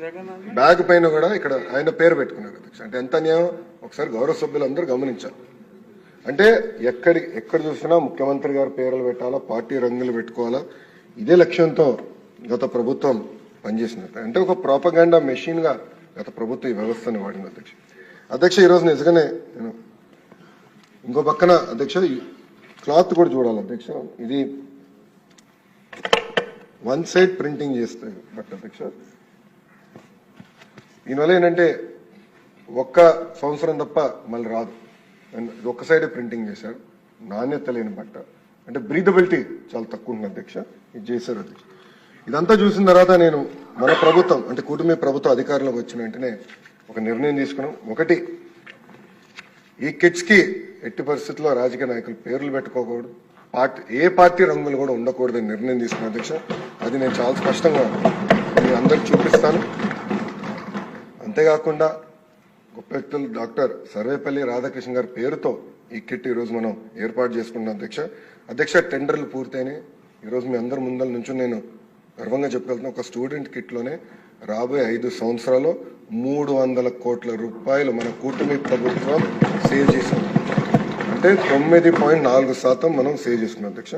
Bag పైన కూడా ఇక్కడ ఆయన పేరు పెట్టుకున్నారు అధ్యక్ష. అంటే ఎంత న్యాయం ఒకసారి గౌరవ సభ్యులందరూ గమనించాలి. అంటే ఎక్కడి ఎక్కడ చూసినా ముఖ్యమంత్రి గారి పేర్లు పెట్టాలా పార్టీ రంగులు పెట్టుకోవాలా? ఇదే లక్ష్యంతో గత ప్రభుత్వం పనిచేసినట్టు అంటే ఒక ప్రాపగాండా మెషిన్గా గత ప్రభుత్వం ఈ వ్యవస్థను వాడింది అధ్యక్ష. అధ్యక్ష ఈరోజు నిజంగానే నేను ఇంకో పక్కన అధ్యక్ష క్లాత్ కూడా చూడాలి అధ్యక్ష. ఇది వన్ సైడ్ ప్రింటింగ్ చేస్తాయి బట్ అధ్యక్ష దీనివల్ల ఏంటంటే ఒక్క సంవత్సరం తప్ప మళ్ళీ రాదు. అండ్ ఒక్క సైడే ప్రింటింగ్ చేశారు. నాణ్యత లేని బట్ట. అంటే బ్రీదబిలిటీ చాలా తక్కువ ఉంది అధ్యక్ష. ఇది చేశారు అధ్యక్ష. ఇదంతా చూసిన తర్వాత నేను మన ప్రభుత్వం అంటే కూటమి ప్రభుత్వ అధికారంలోకి వచ్చిన వెంటనే ఒక నిర్ణయం తీసుకున్నాం. ఒకటి ఈ కిట్స్కి ఎట్టి పరిస్థితుల్లో రాజకీయ నాయకులు పేర్లు పెట్టుకోకూడదు. పార్టీ ఏ పార్టీ రంగులు కూడా ఉండకూడదని నిర్ణయం తీసుకున్న అధ్యక్ష. అది నేను చాలా స్పష్టంగా మీ అందరికి చూపిస్తాను. అంతేకాకుండా గొప్ప వ్యక్తులు డాక్టర్ సర్వేపల్లి రాధాకృష్ణ గారి పేరుతో ఈ కిట్ ఈరోజు మనం ఏర్పాటు చేసుకున్నాం అధ్యక్ష. అధ్యక్ష టెండర్లు పూర్తయినాయి. ఈరోజు మీ అందరి ముందల నుంచి నేను గర్వంగా చెప్పగలుగుతున్నా ఒక స్టూడెంట్ కిట్లోనే రాబోయే ఐదు సంవత్సరాలు మూడు వందల కోట్ల రూపాయలు మన కూటమి ప్రభుత్వం సేవ్ చేసింది. అంటే తొమ్మిది పాయింట్ నాలుగు శాతం మనం సేవ్ చేసుకున్నాం అధ్యక్ష.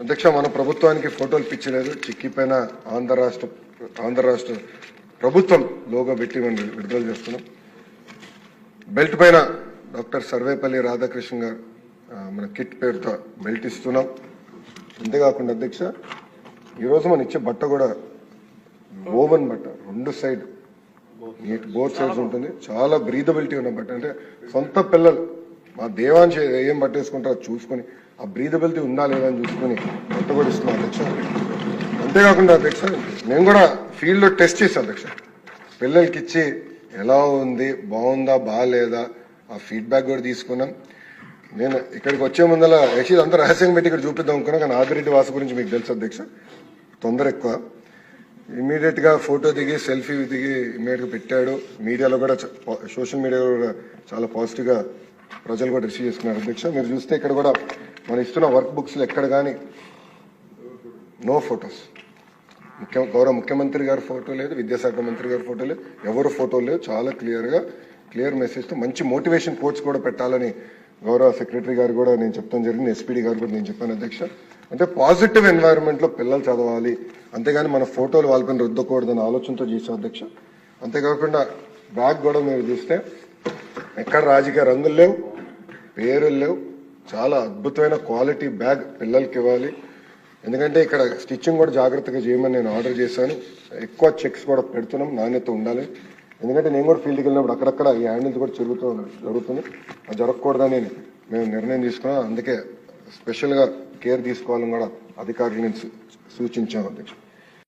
అధ్యక్ష మన ప్రభుత్వానికి ఫోటోలు పిచ్చలేదు. చిక్కిపోయిన ఆంధ్ర రాష్ట్ర ఆంధ్ర రాష్ట్ర ప్రభుత్వం లోగో పెట్టి మనం విడుదల చేస్తున్నాం. బెల్ట్ పైన డాక్టర్ సర్వేపల్లి రాధాకృష్ణ గారు మన కిట్ పేరుతో బెల్ట్ ఇస్తున్నాం. అంతేకాకుండా అధ్యక్ష ఈరోజు మనం ఇచ్చే బట్ట కూడా ఓవెన్ బట్ట రెండు సైడ్ నీట్ బోత్ సైడ్స్ ఉంటుంది. చాలా బ్రీదబిలిటీ ఉన్న బట్ట. అంటే సొంత పిల్లలు మా దేవాంశ ఏం బట్ట వేసుకుంటారో చూసుకొని ఆ బ్రీదబిలిటీ ఉందా లేదా అని చూసుకొని బట్ట కూడా ఇస్తున్నాం అధ్యక్ష. అంతేకాకుండా అధ్యక్ష నేను కూడా ఫీల్డ్లో టెస్ట్ చేశాను అధ్యక్ష. పిల్లలకి ఇచ్చి ఎలా ఉంది బాగుందా బాగాలేదా ఆ ఫీడ్బ్యాక్ కూడా తీసుకున్నాం. నేను ఇక్కడికి వచ్చే ముందల యాక్చువల్ అంతా రహస్యంగా పెట్టి ఇక్కడ చూపిద్దాం అనుకున్నా కానీ ఆదిరెడ్డి వాసు గురించి మీకు తెలుసు అధ్యక్ష. తొందర ఎక్కువ. ఇమీడియట్గా ఫోటో దిగి సెల్ఫీ దిగి ఇమీడియట్గా పెట్టాడు. మీడియాలో కూడా సోషల్ మీడియాలో కూడా చాలా పాజిటివ్గా ప్రజలు కూడా రిసీవ్ చేసుకున్నారు అధ్యక్ష. మీరు చూస్తే ఇక్కడ కూడా మనం ఇస్తున్న వర్క్ బుక్స్లో ఎక్కడ కానీ నో ఫొటోస్. ముఖ్య గౌరవ ముఖ్యమంత్రి గారి ఫోటో లేదు విద్యాశాఖ మంత్రి గారి ఫోటో లేదు ఎవరు ఫోటో లేదు చాలా క్లియర్గా క్లియర్ మెసేజ్తో మంచి మోటివేషన్ కోచ్ కూడా పెట్టాలని గౌరవ సెక్రటరీ గారు కూడా నేను చెప్తాను జరిగింది ఎస్పీడీ గారు కూడా నేను చెప్పాను అధ్యక్ష. అంటే పాజిటివ్ ఎన్వైరన్మెంట్లో పిల్లలు చదవాలి అంతేగాని మన ఫోటోలు వాళ్ళపైన రుద్దకూడదన్న ఆలోచనతో చేసాం అధ్యక్ష. అంతేకాకుండా బ్యాగ్ కూడా మీరు చూస్తే ఎక్కడ రాజకీయ రంగులు లేవు పేరులు లేవు చాలా అద్భుతమైన క్వాలిటీ బ్యాగ్ పిల్లలకి ఇవ్వాలి. ఎందుకంటే ఇక్కడ స్టిచ్చింగ్ కూడా జాగ్రత్తగా చేయమని నేను ఆర్డర్ చేశాను. ఎక్కువ చెక్స్ కూడా పెడుతున్నాం నాణ్యత ఉండాలి. ఎందుకంటే నేను కూడా ఫీల్డ్కి వెళ్ళినప్పుడు అక్కడక్కడ ఈ హ్యాండిల్స్ కూడా జరుగుతూ జరుగుతుంది అది జరగకూడదని మేము నిర్ణయం తీసుకున్నాం. అందుకే స్పెషల్గా కేర్ తీసుకోవాలని కూడా అధికారులు నేను సూ- సూచించాను అధ్యక్షుడు